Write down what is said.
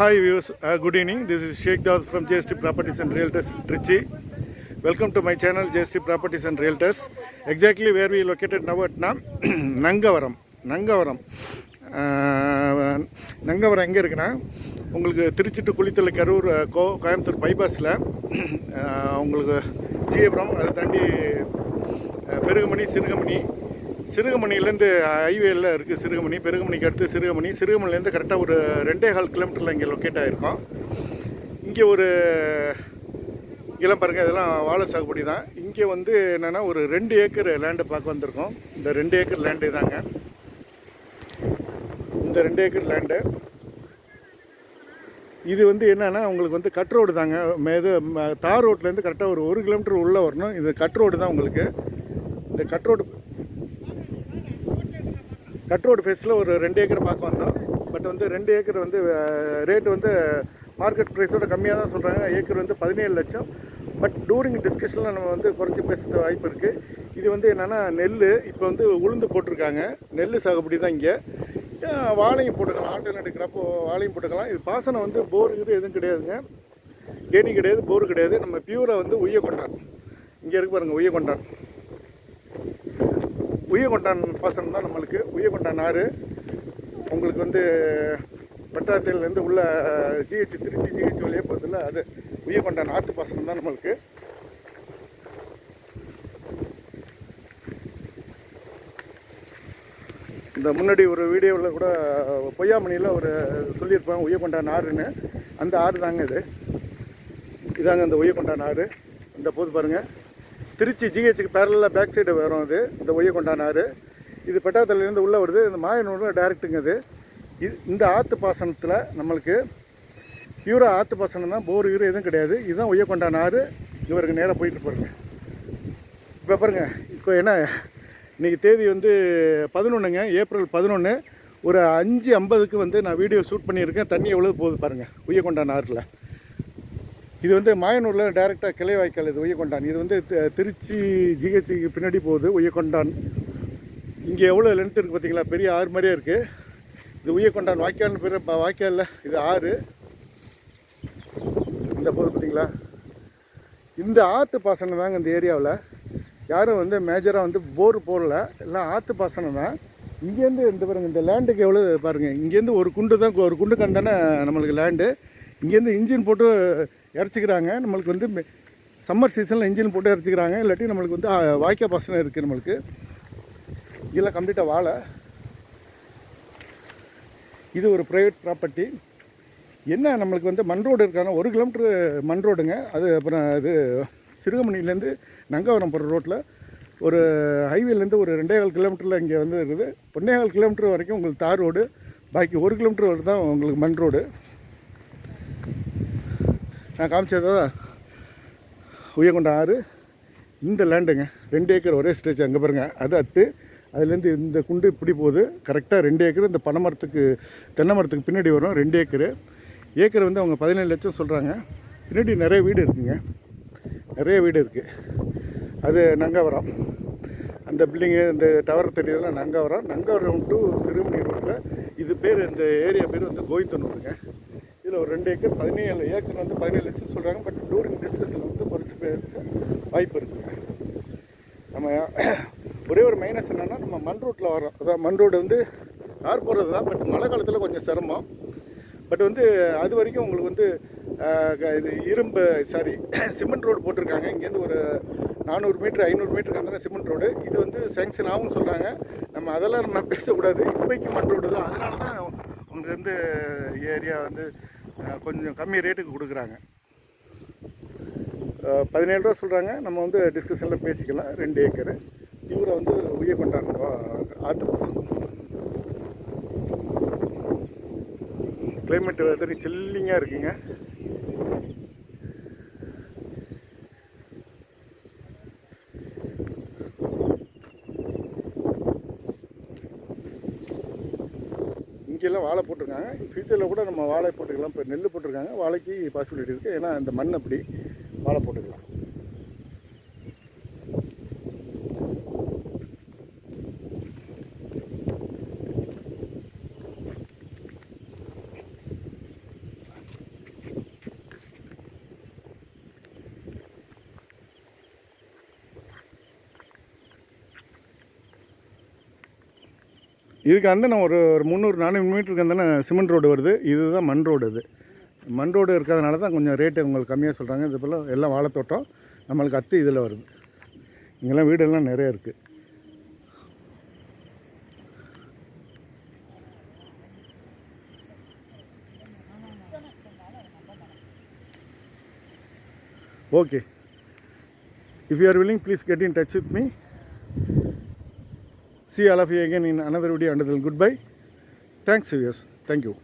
Hi views good evening this is Shaik Das from GST properties and realtors Trichy welcome to my channel GST properties and realtors exactly where we located now அட்னா Nangavaram Nangavaram Nangavaram எங்கே இருக்குன்னா உங்களுக்கு திருச்சிட்டு to Karur கோ கோயம்புத்தூர் பைபாஸில் உங்களுக்கு ஜியபுரம் அதை தாண்டி பெருகமணி சிறுகமணி சிறுகமணிலேருந்து ஹைவேல இருக்குது சிறுகமணி பெருகமணிக்கு அடுத்து சிறுகமணி. சிறுகமணிலேருந்து கரெக்டாக ஒரு ரெண்டே கால் கிலோமீட்டரில் இங்கே லொக்கேட் ஆகிருக்கோம் இங்கே ஒரு இளம் பாருங்கள் இதெல்லாம் வாழை சாகுபடி தான். இங்கே வந்து என்னென்னா ஒரு ரெண்டு ஏக்கர் லேண்டை பார்க்க வந்திருக்கோம். இந்த ரெண்டு ஏக்கர் லேண்டு தாங்க இந்த ரெண்டு ஏக்கர் லேண்டு இது வந்து என்னென்னா உங்களுக்கு வந்து கட் ரோடு தாங்க. இது ம- தார் ரோட்லேருந்து கரெக்டாக ஒரு ஒரு கிலோமீட்டர் உள்ளே வரணும். இது கட் ரோடு தான் உங்களுக்கு. இந்த கட் ரோடு கட் ரோடு ஃபேஸில் ஒரு ரெண்டு ஏக்கர் பார்க்க வந்தோம். பட் வந்து ரெண்டு ஏக்கர் வந்து ரேட்டு வந்து மார்க்கெட் ப்ரைஸோட கம்மியாக தான் சொல்கிறாங்க ஏக்கர் வந்து பதினேழு லட்சம். பட் டூரிங் டிஸ்கஷனில் நம்ம வந்து குறைச்சி பேசுகிற வாய்ப்பு இருக்குது இது வந்து என்னென்னா நெல் இப்போ வந்து உளுந்து போட்டிருக்காங்க. நெல் சாகுபடி தான் இங்கே. வாழையும் போட்டுக்கலாம். ஆட்டை எடுக்கிறப்போ வாழையும் போட்டுக்கலாம். இது பாசனம் வந்து போர் இது எதுவும் கிடையாதுங்க. கேணி கிடையாது போர் கிடையாது. நம்ம பியூரை வந்து உய்ய கொண்டான். இங்கே இருக்கு பாருங்கள் உய்ய கொண்டான். உய்யகொண்டான் பாசனம் தான் நம்மளுக்கு. உய்யகொண்டான் ஆறு. உங்களுக்கு வந்து பட்டாத்திலேருந்து உள்ள ஜிஹெச் திருச்சி ஜிஹெச் வழியே போகிறதுல அது. உய்யகொண்டான் ஆற்று பாசனம் தான் நம்மளுக்கு. இந்த முன்னாடி ஒரு வீடியோவில் கூட பொய்யாமணியில் ஒரு சொல்லியிருப்பேன் உய்யகொண்டான் ஆறுன்னு. அந்த ஆறு தாங்க இது. இதாங்க இந்த உய்யகொண்டான் ஆறு. இந்த போது பாருங்கள் திருச்சி ஜிஹெச்சுக்கு பேரலாக பேக் சைடு வரும் அது. இந்த ஒய்ய ஆறு. இது பெட்டாத்தலையிலேருந்து உள்ளே வருது. இந்த மாயனூர் டேரெக்டுங்க இது. இது இந்த ஆற்று பாசனத்தில் நம்மளுக்கு பியூராக ஆற்று பாசனம் தான். போர் கீரு எதுவும் கிடையாது. இதுதான் ஒய்யக்கொண்டான் ஆறு. இவருக்கு நேராக போயிட்டு பாருங்க இப்போ பாருங்க. இப்போ என்ன? இன்றைக்கி தேதி வந்து பதினொன்றுங்க ஏப்ரல் பதினொன்று ஒரு அஞ்சு ஐம்பதுக்கு வந்து நான் வீடியோ ஷூட் பண்ணியிருக்கேன். தண்ணி எவ்வளோ போகுது பாருங்கள் உய்யக்கொண்டான் ஆறில். இது வந்து மாயனூரில் டைரெக்டாக கிளை வாய்க்கால் இது ஒய்யக்கொண்டான். இது வந்து திருச்சி ஜிஹெச்சுக்கு பின்னாடி போகுது ஒய்யக்கொண்டான். இங்கே எவ்வளோ லென்த் இருக்குது பார்த்தீங்களா பெரிய ஆறு மாதிரியே இருக்குது இது ஒய்யக்கொண்டான் வாய்க்கால்னு பேர் வாய்க்காலில். இது ஆறு. இந்த போகுது பார்த்தீங்களா இந்த ஆற்று பாசனம் தாங்க இந்த ஏரியாவில். யாரும் வந்து மேஜராக வந்து போர் போடல. எல்லாம் ஆற்று பாசனம் தான். இங்கேருந்து இந்த பாருங்க இந்த லேண்டுக்கு எவ்வளோ பாருங்கள் இங்கேருந்து ஒரு குண்டு தான் ஒரு குண்டு கண்டானே நம்மளுக்கு லேண்டு இங்கேருந்து இன்ஜின் போட்டு இறச்சிக்கிறாங்க. நம்மளுக்கு வந்து சம்மர் சீசனில் இன்ஜின் போட்டு இறச்சிக்கிறாங்க. இல்லாட்டி நம்மளுக்கு வந்து ஆ, வாய்க்கா பாசனம் இருக்குது நம்மளுக்கு. இதெல்லாம் கம்ப்ளீட்டாக வாழை. இது ஒரு ப்ரைவேட் ப்ராப்பர்ட்டி என்ன நம்மளுக்கு வந்து மண் ரோடு இருக்கான ஒரு கிலோமீட்ரு மண் ரோடுங்க. அது அப்புறம் இது சிறுகமணிலேருந்து நங்கவரம் போகிற ரோட்டில் ஒரு ஹைவேலேருந்து ஒரு ரெண்டே கால் கிலோமீட்டரில் இங்கே வந்து இருக்குது. பொன்னே கால் கிலோமீட்டர் வரைக்கும் உங்களுக்கு தார் ரோடு பாக்கி ஒரு கிலோமீட்டர் வரை தான் உங்களுக்கு மண் ரோடு நான் காமிச்சதா உயர்கொண்ட ஆறு இந்த லேண்டுங்க ரெண்டு ஏக்கர் ஒரே ஸ்டேஜ் அங்கே பாருங்கள் அது அத்து அதுலேருந்து இந்த குண்டு இப்படி போகுது. கரெக்டாக ரெண்டு ஏக்கர் இந்த பனை மரத்துக்கு தென்னை மரத்துக்கு பின்னாடி வரும் ரெண்டு ஏக்கரு. ஏக்கர் வந்து அவங்க பதினேழு லட்சம் சொல்கிறாங்க பின்னாடி நிறைய வீடு இருக்குங்க. நிறைய வீடு இருக்குது அது நங்கவரம். அந்த பில்டிங்கு இந்த டவர் தெரியுதுலாம் நங்கவரம். நங்கவரம் டு சிறுமணி ரோட்டில் இது பேர் இந்த ஏரியா பேர் வந்து கோவிந்தனூர். இதில் ஒரு ரெண்டு ஏக்கர் பதினேழு ஏக்கர் வந்து பதினேழு லட்சம் சொல்கிறாங்க பட் டூரிங் டிஸ்கஷன் வந்து குறைச்சி பேச வாய்ப்பு இருக்குது நம்ம ஒரே ஒரு மைனஸ் என்னென்னா நம்ம மண் ரோட்டில் வரோம் அதான் மண் ரோடு வந்து கார் போகிறது தான் பட் மழை காலத்தில் கொஞ்சம் சிரமம். பட் வந்து அது வரைக்கும் உங்களுக்கு வந்து க- இது இரும்பு சாரி சிமெண்ட் ரோடு போட்டிருக்காங்க. இங்கேருந்து ஒரு நானூறு மீட்ரு ஐநூறு மீட்டருக்கு அந்த சிமெண்ட் ரோடு இது வந்து சேங்ஷன் ஆகும்னு சொல்கிறாங்க நம்ம அதெல்லாம் நம்ம பேசக்கூடாது. இப்போக்கு மண் ரோடு தான். அதனால தான் உங்களுக்கு வந்து ஏரியா வந்து கொஞ்சம் கம்மி ரேட்டுக்கு கொடுக்குறாங்க. பதினேழு ரூபா சொல்கிறாங்க நம்ம வந்து டிஸ்கஷனில் பேசிக்கலாம். ரெண்டு ஏக்கரு. இவரை வந்து உயர் கொண்டாடுறோம் ஆற்று பசங்க கிளைமேட் வெதர் சில்லிங்காக இருக்குங்க. இங்கெல்லாம் வாழை போட்டிருக்காங்க. ஃபியூச்சரில் கூட நம்ம வாழை போட்டுக்கலாம் இப்போ நெல் போட்டிருக்காங்க. வாழைக்கு பாசிபிலிட்டி இருக்குது ஏன்னா இந்த மண் அப்படி வாழை போட்டுக்கலாம். இதுக்கு அந்த நான் ஒரு ஒரு முந்நூறு நானூறு மீட்டருக்கு அந்தானே சிமெண்ட் ரோடு வருது. இதுதான் மண் ரோடு இது மண் ரோடு இருக்கிறதுனால தான் கொஞ்சம் ரேட்டு உங்களுக்கு கம்மியாக சொல்கிறாங்க இது போல் எல்லாம் வாழைத்தோட்டம் நம்மளுக்கு அத்து இதில் வருது. இங்கெல்லாம் வீடெல்லாம் நிறைய இருக்குது okay if you are willing please get in touch with me See all of you again in another video. Until then, goodbye. Thanks, viewers. Thank you.